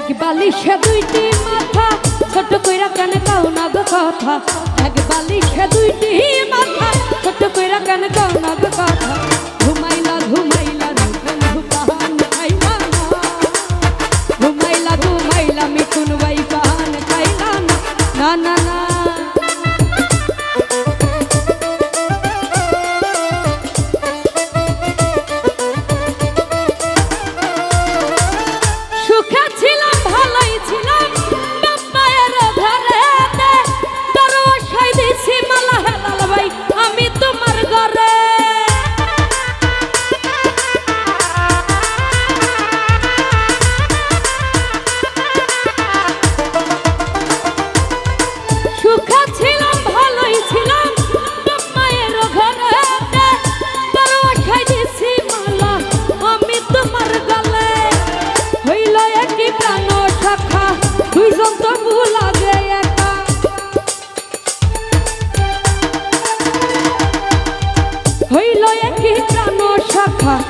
এক বালিশে দুইটি মাথা ছোট কইরা কানে কাউ না কথা? এক বালিশে দুইটি সাক্ষাৎ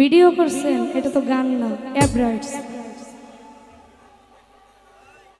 ভিডিও করছেন এটা তো গান না অ্যাব্রাইডস।